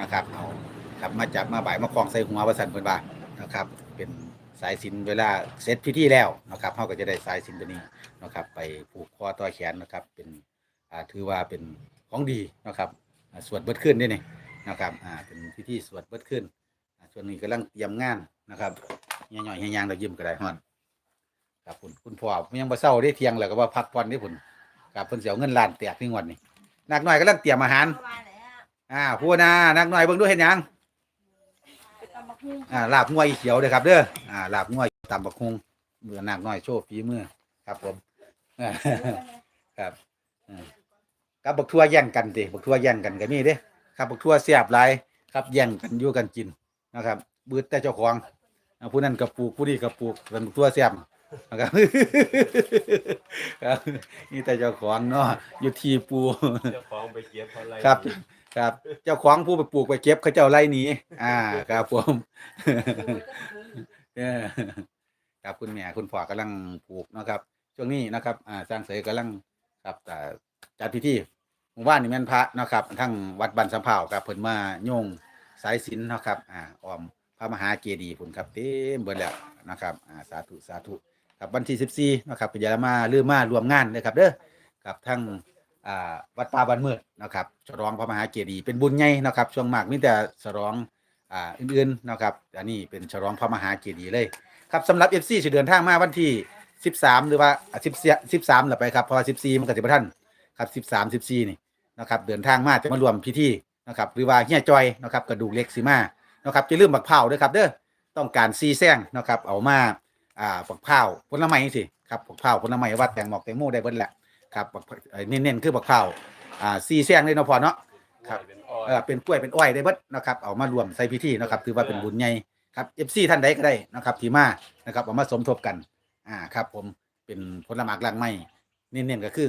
นะครับเอาครับมาจับมาบ่ายมาคล้องใส่หัวว่าสันเพิ่นว่านะครับ เป็นสายสินเวลาเสร็จพิธีแล้วนะครับเฮาก็จะได้สายสินตัวนี้นะครับ ไปผูกคอต่อแขนนะครับ เป็นอ่าถือว่าเป็นของดีนะครับอ่าสวดเบิดขึ้นนี่นี่นะครับอ่าเป็นพิธีสวดเบิดขึ้นอ่าส่วนนี้กำลังเตรียมงานนะครับย่อยๆย่างๆเรายิ้มก็ได้ฮอนครับคุณคุณพ่อยังบ่เศร้าได้เที่ยงแล้วก็ว่าพักผ่อนได้ผลครับเพิ่นสิเอาเงินล้านแตกที่งวดนี้นักน้อยกำลังเตรียมอาหาร อ่าพูดนะนักหน่อยเบิ่งดูเห็นหยังอ่าลาบงวยเขียวเด้อครับเด้ออ่าลาบงวยตำบักฮุงมือนักน้อยโชว์ฝีมือครับผมอ่าครับอ่ากับบักทั่วแย่งกันติบักทั่วแย่งกันก็มีเด้ครับบักทั่วเสียบหลายครับแย่งกันอยู่กันกินนะครับบืดแต่เจ้าของอ่าผู้นั้นก็ปลูกผู้นี้ก็ปลูกเป็นบักทั่วเสียบนะครับครับนี่แต่เจ้าของเนาะอยู่ที่ปูเจ้าของไปเก็บอะไรครับ ครับ เจ้าของผู้ไปปลูกไปเก็บเขาเจ้าไล่หนีอ่า ครับผมเออครับคุณแม่คุณพ่อกำลังปลูกเนาะครับ ช่วงนี้นะครับ อ่าสร้างเสยกำลังครับอ่าจัดพิธีหมู่บ้านนี่แม่นพระเนาะครับ ทั้งวัดบันสำเภาครับเพิ่นมาโยงสายสิญจนเนาะครับ อ่าออมพระมหาเจดีย์พุ่นครับเต็มเบิดแล้วนะครับ อ่าสาธุสาธุครับวันที่14นะครับก็อย่ามาลืมมา รวมงานนะครับเด้อครับทั้ง อ่าวัดป่าบ้านมืดนะครับฉลองพระมหาเจดีย์เป็นบุญใหญ่นะครับช่วงมากมีแต่ฉลองอ่าอื่นๆนะครับอันนี้เป็นฉลองพระมหาเจดีย์เลยครับสำหรับ FC สิเดินทางมาวันที่ 13 หรือว่า10 13หรือไปครับเพราะว่า14 มันก็สิบ่ทันครับ13 14นี่นะครับเดินทางมาจะมารวมพิธีนะครับหรือว่าเฮียจอยนะครับกระดูกเล็กสิมานะครับจะลืมบักเผาด้วยครับเด้อต้องการซีแซงนะครับเอามาอ่าบักเผาผลไม้สิครับบักเผาผลไม้วัดแตงหมอกแตงโมได้เบิดแหละ ครับบักเอ่อเน้นๆคือบักข้าวอ่าซีแซงเลยเนาะพอเนาะครับเป็นอ้อยเออเป็นกล้วยเป็นอ้อยได้เบิดนะครับเอามารวมใส่พิธีนะครับถือว่าเป็นบุญใหญ่ครับ FC ท่านใดก็ได้นะครับที่มานะครับเอามาสมทบกันอ่าครับ ผมเป็นผลไม้กลางไม้เน้นๆก็คือ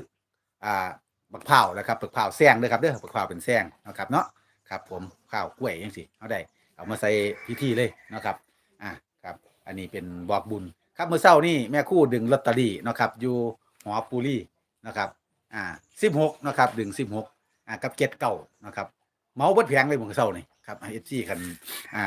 อ่าบักเผาวนะครับบักเผาวแซงเด้อครับเด้อบักเผาวเป็นแซงนะครับเนาะครับผมข้าวกล้วยจังซี่เอาได้เอามาใส่พิธีเลยนะครับอ่าครับ อันนี้เป็นบอกบุญครับเมื่อเช้านี่แม่ครู่ดึงลอตเตอรี่นะครับอยู่หอปูรี่ นะครับอ่าสิบหกนะครับดึงสิบหกอ่ากับเจ็ดเก่านะครับเมาเบิดแพงเลยมื้อเช้านี่ครับเอฟซีคันอ่า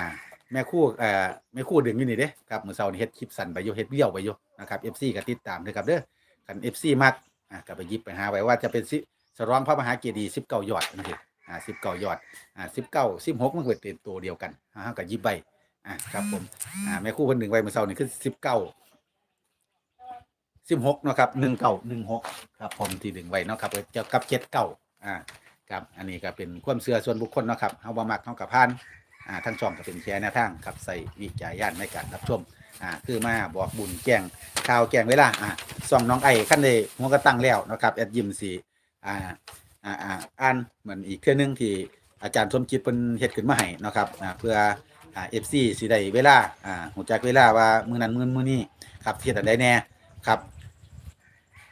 แม่คู่เอ่อแม่คู่ดึงอยู่นี่เด้ครับมื้อเช้านี่เฮ็ดคลิปสั้นไปอยู่เฮ็ดเบี้ยวไปอยู่นะครับ FC ก็ติดตามด้วยครับเด้อคัน FC มักอ่าก็ไปยิบไปหาไว้ว่าจะเป็นสิสรองพระมหาเจดีย์19ยอดจังซี่อ่า19ยอดอ่า19 16มันเป็นตัวเดียวกันอ่าก็หยิบไปอ่าครับผมอ่าแม่คู่เพิ่นดึงไว้มื้อเช้านี่คือ19 สิบหกเนาะครับหนึ่งเก่าหนึ่งหกครับผมที่ดึงไว้เนาะครับเกี่ยวกับเจ็ดเก่าอ่าครับอันนี้ก็เป็นความเชื่อส่วนบุคคลเนาะครับเฮาบ่มักเฮากับพานอ่าทั้งช่องก็เป็นแชร์แนวทางครับใส่วิจารณญาณในการรับชมอ่าคือมาบอกบุญแจ้งข่าวแจ้งเวลาอ่าส่องน้องไอ้ขั้นเลยหัวก็ตั้งแล้วนะครับแอดยิมสีอ่าอ่าอ่าอ่านเหมือนอีกเทื่อนึงที่อาจารย์สมจิตเพิ่นเฮ็ดขึ้นมาให้นะครับอ่าเพื่ออ่า FC สิได้เวลาอ่าหูจักเวลาว่ามื้อนั้นมื้อมื้อนี้ครับเฮ็ดอันใดแน่ ครับ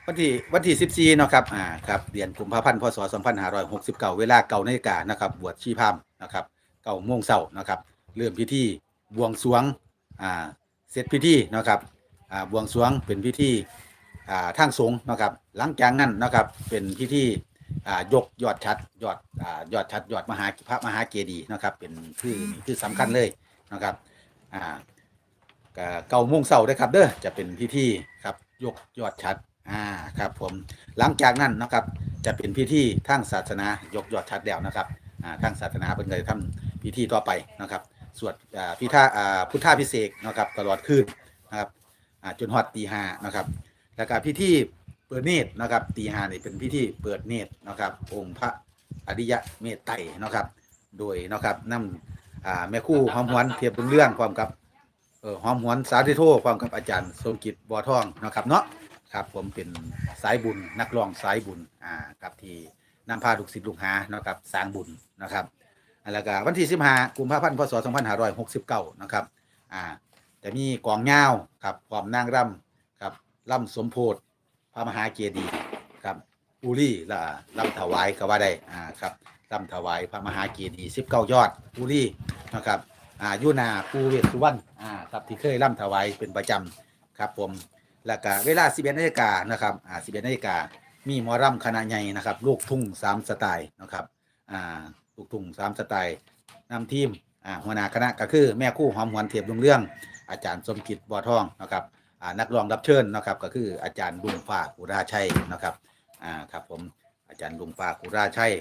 วันที่วันที่14เนาะครับอ่าครับเดือนกุมภาพันธ์พศ2569เก่าเวลาเก่านาฬิกานะครับบวชชีพามนะครับเก่าโมงเช้านะครับเริ่มพิธีบวงสรวงอ่าเสร็จพิธีนะครับอ่าบวงสรวงเป็นพิธีอ่าทางสงฆ์นะครับหลังจากนั้นนะครับเป็นพิธีอ่ายกยอดชัดยอดอ่ายอดชัดยอดมหาพระมหาเจดีย์นะครับเป็นคือคือสำคัญเลยนะครับอ่า ก็เก้าโมงเช้าเด้ครับ เด้อจะเป็นพิธีครับยกยอดชัดอ่าครับผมหลังจากนั้นนะครับจะเป็นพิธีทางศาสนายกยอดชัดแล้วนะครับอ่าทางศาสนาเป็นเลยทำพิธีต่อไปนะครับสวดอ่าพิธาอ่าพุทธาพิเศษนะครับตลอดคืนนะครับอ่าจนฮอดตีห้านะครับ แล้วก็พิธีเปิดเนตรนะครับตีห้านี่เป็นพิธีเปิดเนตรนะครับองค์พระอริยะเมตไตรนะครับ โดยนะครับนำอ่าแม่คู่หอมหวนเทียบเป็นเรื่องความกับ เออหอมหวนสาธิโทพร้อมกับอาจารย์สมกิจบัวทองนะครับเนาะครับ ผมเป็นสายบุญนักร้องสายบุญอ่ากับที่นำพาลูกศิษย์ลูกหาเนาะครับสร้างบุญนะครับแล้วก็วันที่15กุมภาพันธ์พศ2569นะครับอ่าจะมีกองเงาครับพร้อมนางร่ำครับร่ำสมโพธิพระมหาเจดีย์ครับอุรีและร่ำถวายก็ว่าได้อ่าครับร่ำถวายพระมหาเจดีย์19ยอดอุรีนะครับ อ่ายุนาปูเวสสุวรรณอ่าครับที่เคยร่ำถวายเป็นประจำครับผมแล้วก็เวลา11นาฬิกานะครับอ่า11นาฬิกามีหมอร่ำคณะใหญ่นะครับ ลูกทุ่งสามสไตล์นะครับอ่าลูกทุ่งสามสไตล์นำทีมอ่าหัวหน้าคณะก็คือแม่คู่หอมหวนเทียบลุงเรื่อง อาจารย์สมกิจบัวทองนะครับอ่านักร้องรับเชิญนะครับก็คืออาจารย์ดุงฟ้ากุราชัยนะครับอ่าครับผมอาจารย์ดุงฟ้ากุราชัย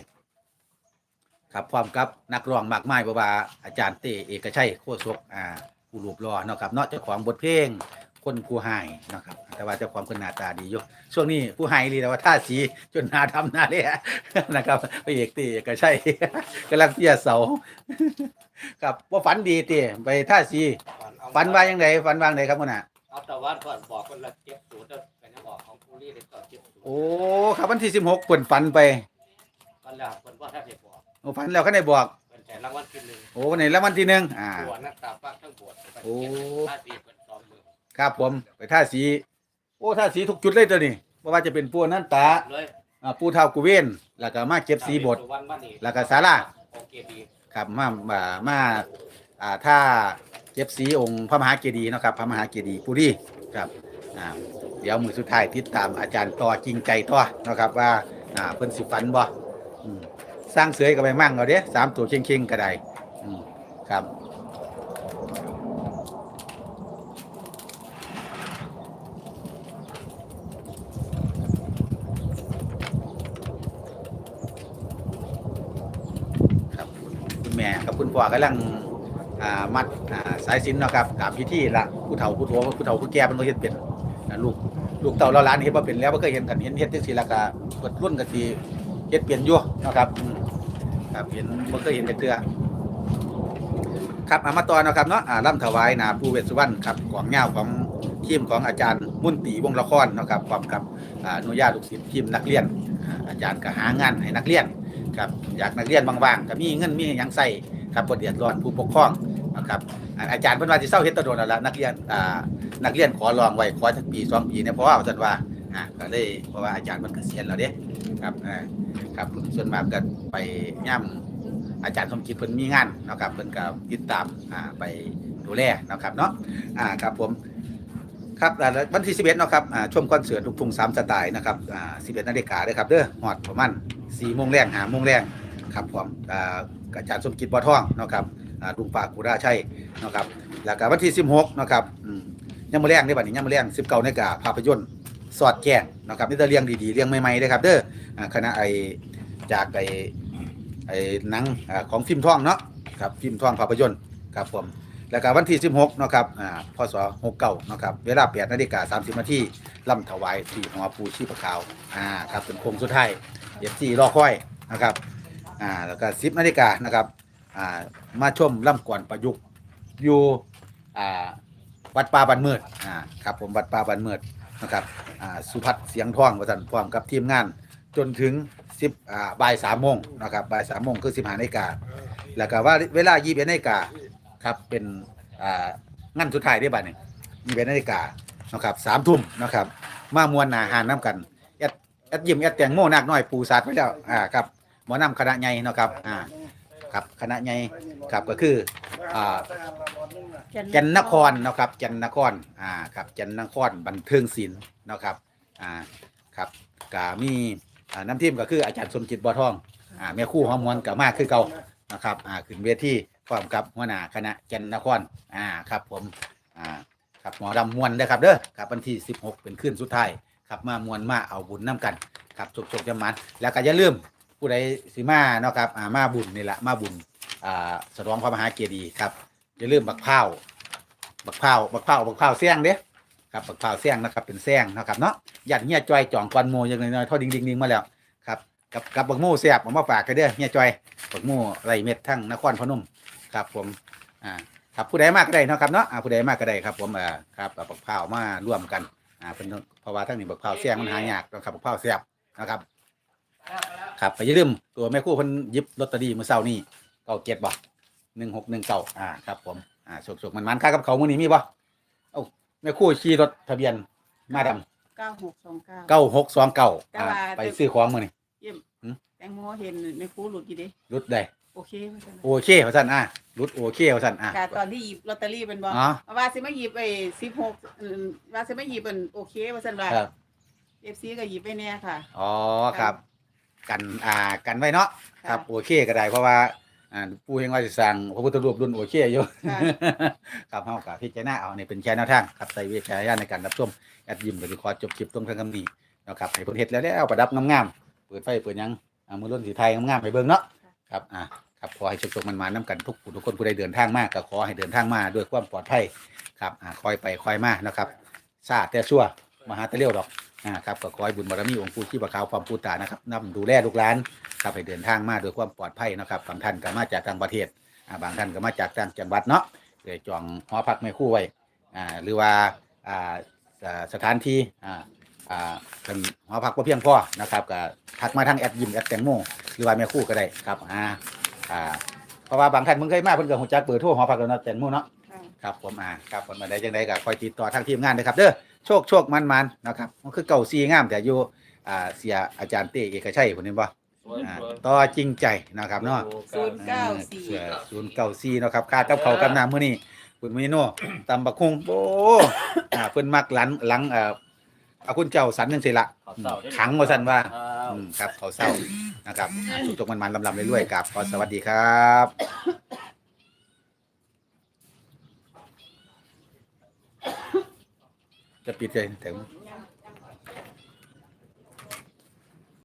ครับพร้อมกับนักร้องมากมายบ่ว่าอาจารย์เตเอกชัยโคศกอ่าผู้รูปรอเนาะครับเนาะเจ้าของบทเพลงคนกูหายนะครับ แต่ว่าเจ้าของคนหน้าตาดีอยู่ช่วงนี้ผู้หายรีแต่ว่าท่าสีจนหน้าดำหน้าเละนะครับพระเอกเตเอกชัยกำลังเพียเสาครับว่าฝันดีเตไปท่าสีฝันว่ายังไงฝันว่าจั่งไงครับคุณน่ะเอาแต่ว่าก่อนบอกคนละเจ็บสูตรแล้วกันยังบอกของผู้รีเลยก็เจ็บสูตรโอ้ครับวันที่สิบหกเปิ่นฝันไปกัน แล้วคนว่าถ้าเจ็บบอกโอ้ฝันแล้วก็ได้บอกเป็นแต่รางวัลที่หนึ่งโอ้ในรางวัลที่หนึ่งอ่าตัวนักตาฟักทั้งบวชโอ้ถ้าสี่เป็นสองมือครับผมไปท่าสี โอ้ท่าสีทุกจุดเลยตัวนี้เพราะว่าจะเป็นปูนั่นตาเลยอ่าปูเท่ากุเวนแล้วก็มาเก็บสีบทวันวันนี้แล้วก็ศาลา โอเคดีครับมามามาอ่าถ้าเก็บสีองค์พระมหาเจดีย์เนาะครับพระมหาเจดีย์ปุรีครับอ่าเดี๋ยวมือสุดท้ายติดตามอาจารย์ต่อจริงใจต่อเนาะครับว่าอ่าเพิ่นสิฝันบ่อืม สร้างเสือก็ไปมั่งเอาเด้สามตัวเข่งๆก็ได้ครับครับคุณแม่กับคุณพ่อกำลังอ่ามัดอ่าสายสินนะครับตามพิธีละผู้เฒ่าผู้โถผู้เฒ่าผู้แก่มันก็เฮ็ดเป็นนลูกลูกเต่าเราล้านเฮ็ดบ่เป็นแล้วบ่เคยเห็นกันเห็นเฮ็ดจังซี่แล้วก็เปิดรุ่นก็สิ เฮ็ดเปลี่ยนยู่เนะครับครับเห็นบ่เคยเห็นจักเทื่อครับอามาต่อเนาะครับเนาะอ่าร่ำถวายนาปู่เวสสุวรรณครับกองยาของทีมของอาจารย์มุ่นตีวงละครเนาะครับพร้อมกับอ่าอนุญาตลูกศิษย์ทีมนักเรียน อาจารย์ก็หางานให้นักเรียนครับอยากนักเรียนว่างๆก็มีเงินมีหยังใส่ครับบ่เดือดร้อนผู้ปกครองนะครับอาจารย์เพิ่นว่าสิเซาเฮ็ดตะโดนแล้วล่ะนักเรียนอ่านักเรียนขอลองไว้ขอสักปีสองปีเนี่ยเพราะว่าท่านว่า อ่าก็เลยเพราะว่าอาจารย์มันเกษียณแล้วเด้ครับอ่าครับส่วนมากก็ไปย่ำอาจารย์สมจิตเพิ่นมีงานนะครับเพิ่นก็ติดตามอ่าไปดูแลนะครับเนาะอ่าครับผมครับแล้ววันที่ 11เนาะครับอ่าชมคอนเสิร์ตลูกทุ่งสามสไตล์นะครับอ่า11นาฬิกาเด้อครับเด้อฮอดประมาณ4โมงแรง5โมงแรงครับผมอ่าอาจารย์สมจิตบ่อทองเนาะครับอ่าลุงปากกุราชัยเนาะครับแล้วก็วันที่ 16เนาะครับอืมยังมาแรงได้บัดนี้ยังมาแรงสิบเก้านาฬิกาภาพยนตร์ สอดแจ้งนะครับนี่จะเรียงดีๆเรียงใหม่ๆเลยครับ เด้อคณะไอจากไอไอหนังอของฟิล์มท่องเนาะครับฟิล์มท่องภาพยนตร์ครับผมแล้วก็วันที่ 16เนาะครับอ่าพศ69เนาะครับเวลา8นาฬิกา30นาทีล่ำถวายที่หัวปูชีพขาวอ่าครับเป็นโค้งสุดท้ายเอฟซีรอคอยนะครับอ่าแล้วก็ 10นาฬิกานะครับอ่ามาชมล่ำก่อนประยุกต์อยู่อ่าวัดป่าบันเมิดอ่าครับผมวัดป่าบันเมิด นะครับสุพัฒน์เสียงท่องประสันพร้อมกับทีมงาน จนถึงสิบบ่ายสามโมงนะครับบ่ายสามโมงคือสิบห้านาฬิกาแล้วก็ว่าเวลายี่สิบเอ็ดนาฬิกาครับเป็นงานสุดท้ายได้บัดนี่ยี่สิบเอ็ดนาฬิกานะครับสามทุ่มนะครับ มามวนหนาหานน้ำกันแอดแอดยิมแอดแตงโมนักน้อยปูสัตว์ไว้แล้วอ่าครับหมอนำคณะใหญ่นะครับอ่าครับคณะใหญ่ครับก็คืออ่า จันนครเนาะครับจันนครอ่าครับจันนครบันเทิงศิลป์เนาะครับอ่าครับก็มีอ่าน้ำทิมก็คืออาจารย์สมจิตบัวทองอ่าแม่ครู่หอมมวนกับมากคือเก่านะครับอ่าขึ้นเวทีพร้อมกับหัวหน้าคณะจันนครอ่าครับผมอ่าครับหมอดำมวนได้อครับเด้อครับวันที่ 16 เป็นคืนสุดท้ายครับมามวนมาเอาบุญน้กันครับจบๆจำมันแล้วก็อย่าลืมผู้ใดสิมาเนาะครับอ่ามาบุญนี่แหละมาบุญอ่าสรองพระมหาเจดีย์ครับ อย่าลืมบักพร้าบักพร้าบักพร้าบักพร้าเสี่ยงเด้ครับบักพร้าเสี่ยงนะครับเป็นเสี่ยงนะครับเนาะยันเฮียจอยจ่องกวนโมอย่างน้อยๆเท่าดิ่งดิ่งดิ่งมาแล้วครับกับกับบักโม่เสียบผมมาฝากกันเด้อเฮียจอยบักโม่ไรเม็ดทั้งนครพนมครับผมอ่าครับผู้ใดมากก็ได้นะครับเนาะอ่าผู้ใดมากก็ได้ครับ ผมอ่าครับบักพร้ามาร่วมกันอ่าเป็นเพราะว่าทั้งนี้บักพร้าเสี่ยงมันหายากนะครับบักพร้าเสียบนะครับครับไปยืมตัวแม่คู่เพิ่นยิบลอตเตอรี่มื้อเช้านี้เก้าเจ็ดบ่ หนึ่งหกหนึ่งเก้าอ่าครับผมอ่าสุกๆมันมันๆค่ากับเขาวมื้อนี้มีบ่เอ้าแม่ครู่ขี่รถทะเบียนมาดำเก้าหกสองเก้าเก้าหกสองเก้าแต่อ่าว่า ไปซื้อของมื้อนี้เยี่ยมหืมแตงโมเห็นในครูหลุดอยู่ดิรุดได้โอเคว่าซั่นโอเคว่าซั่นอ่ารุดโอเคว่าซั่นอ่ากาตอนที่หยิบลอตเตอรี่เป็นบออ๋อ ว่าสิมาหยิบไอ้สิบหกว่าสิมาหยิบเป็นโอเคว่าสันว่าครับเอฟซีก็หยิบไปเนี่ยค่ะ อ๋อครับ กันอ่ากันไว้เนาะครับค่ะโอเคก็ได้เพราะว่า อ่าปูเฮงว่าสิสร้างพระพุทธรูปรุ่นโอเคอยู่ ค่ะ ครับเฮากับพิจารณาเอานี่เป็นแค่แนวทางครับใส่วิจารณญาณในการรับชมแอดยิมก็สิขอจบคลิปตรงทางคำนี้นะครับให้เพิ่นเฮ็ดแล้วแล้วประดับงามๆเปิดไฟเปิดหยังอ่ามือรุ่นสีไทยงามๆให้เบิ่งเนาะครับอ่าครับขอให้โชคๆมันมานํกันทุกผู้ทุกคนผู้ใดเดินทางมาก็ขอให้เดินทางมาด้วยความปลอดภัยครับอ่าคอยไปคอยมานะครับซาแต่ชั่วมาหาแต่เร็วดอก อ่าครับก็ขอให้บุญบารมีองค์ปู่ที่ประคาวความปูตานะครับนำดูแลลูกหลานครับให้เดินทางมาด้วยความปลอดภัยนะครับบางท่านก็มาจากต่างประเทศอ่าบางท่านก็มาจากต่างจังหวัดเนาะเลยจองหอพักไม่คู่ไว้อ่าหรือว่าอ่าอ่าสถานที่อ่าอ่าเป็นหอพักบ่เพียงพอนะครับก็ทักมาทางแอดยิมแอดแตงโมหรือว่าแม่คู่ก็ได้ครับอ่าอ่าเพราะว่าบางท่านมึงเคยมาเพิ่นก็ฮู้จักเบอร์โทรหอพักแล้วเนาะแตงโมเนาะ ค่ะ ครับผมอ่าครับผมมาได้จังไดก็คอยติดต่อทางทีมงานนะครับเด้อ โชคโชคมันมันๆนะครับ มันคือเก่าซีงามแต่อยู่อ่าเสียอาจารย์เต้เอกชัยคนนี้บ่อ่าต่อจริงใจนะครับเนาะศูนย์เก้าสี่ศูนย์เก้าสี่เนาะครับค่ากับเขาวกับน้ำมื้อนี้คุณมิโน่ตำบักคุงโอ้อ่าเพิ่นมักหลังหลังเอ่อเอาคุณเจ้าสันจังซี่ละเขาเศร้าได้ขังว่าซั่นว่าอ้าวอืมครับเขาเศร้านะครับอ่าสุขตกมันๆลำๆเรื่อยๆครับขอสวัสดีครับ จะปิดเลยถึงยัง